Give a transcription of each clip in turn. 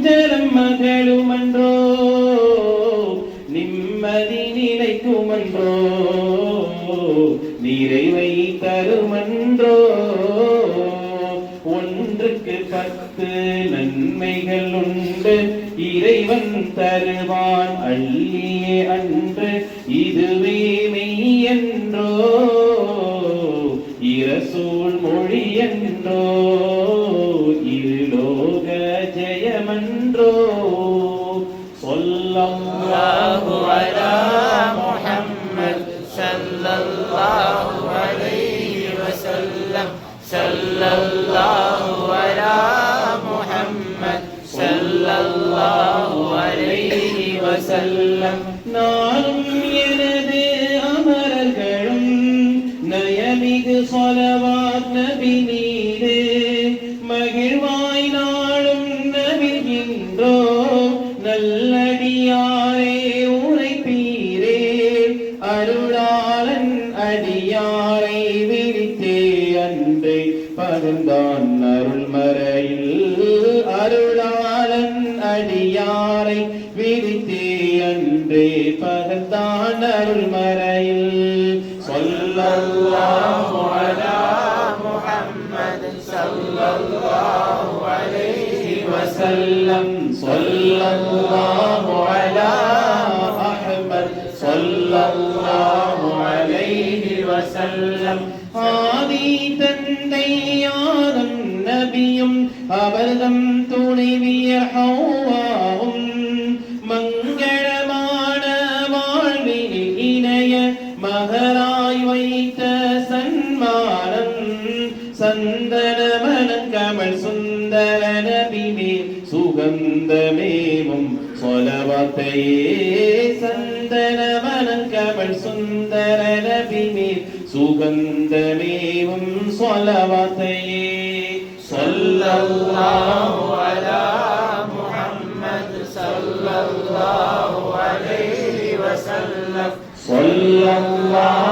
சஞ்சலம் மகளுமன்றோ நிம்மதி நிலைக்குமன்றோ நிறைவை தருமன்றோ ஒன்றுக்கு பத்து நன்மைகள் உண்டு இறைவன் தருவான் அள்ளியே அன்று இதுவே الله சொல்லல்லாஹு على محمد صلى الله عليه وسلم صلى الله على محمد صلى الله عليه وسلم நானும் எனது அமரர்களும் நயமிகு சொலவாத் நபி அடியாரை விரித்தே அன்றே பகத்தான் அருள் மறையில் சொல்லல்லாஹு அலா முஹம்மத் சல்லல்லாஹு அலைஹி வஸல்லம் சொல்லல்லாஹு அலா அஹ்மத் சொல்லல்லாஹு அலைஹி வஸல்லம் ஆதி தந்தையாரும் நபியும் அவர்தம் துணைவிய ஹௌ സുഗന്ധത്തിനേ സുഗന്ധമേവും സ്വലവത്തയേ സന്ദന മനക്കമൾ സുന്ദര നബിനേ സുഗന്ധമേവും സ്വലവത്തയേ സല്ലല്ലാഹു അലാ മുഹമ്മദ് സല്ലല്ലാഹു അലൈഹി വസല്ലം സല്ലല്ലാഹു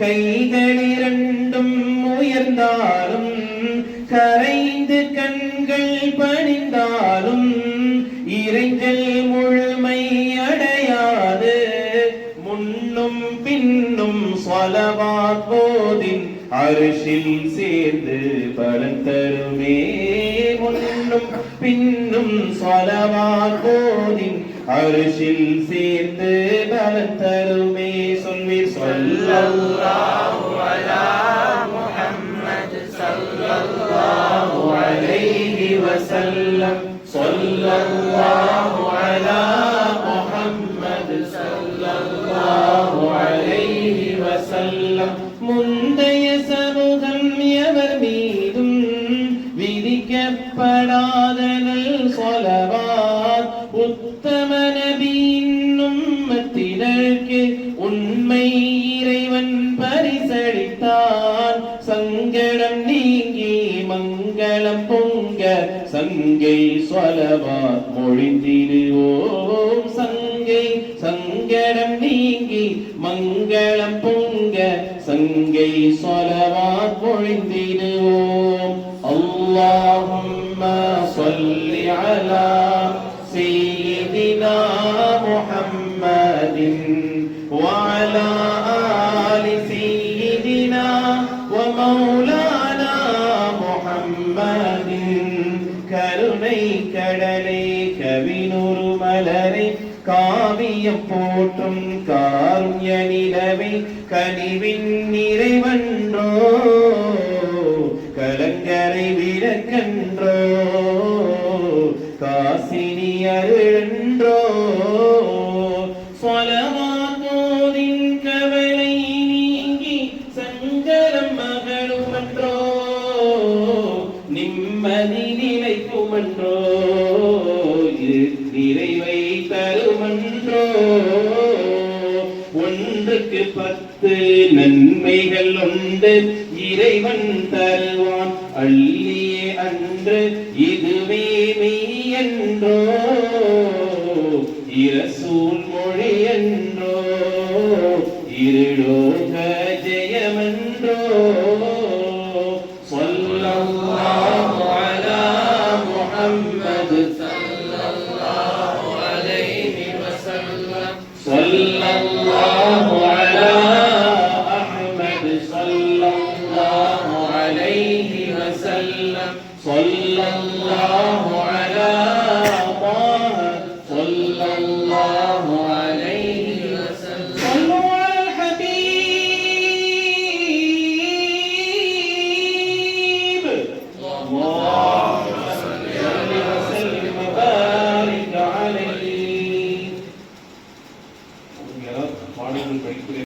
கைகளிரண்டும் உயர்ந்தாலும் கரைந்து கண்கள் பணிந்தாலும் இறைஞ்சல் முழுமை அடையாது. முன்னும் பின்னும் சொலவாத் போதின் அரிசில் சேர்ந்து பலன் தருமே. முன்னும் பின்னும் சொலவாத் போதின் அரிசில் சேர்ந்து பலன் தருமே. சொல்வீர் சொல்லல்லாஹு على محمد صلى الله عليه وسلم صلى الله على محمد صلى الله عليه وسلم முந்தைய சமூகம் எவர் மீதும் விதிக்கப்படாத நல் சொலவார் உத்தம நபியின் உம்மத்தினருக்கு சங்கை சொலவா மொழிந்திடுவோம் சங்கை சங்கடம் நீங்கி மங்களம் பொங்க சங்கை சொலவா மொழிந்திடுவோம் اللهم صل على سيدنا محمد وعلى கருணை கடலே கவினொரு மலரை காவியம் போற்றும் காருண்ய நிலவை கனிவின் நிறைவன் இறைவை தருமன்றோ ஒன்றுக்கு பத்து நன்மைகள் உண்டு. இறைவன் தருவான் அள்ளியே அன்று. இதுவே மெய்யன்றோ என்றோ? صلى الله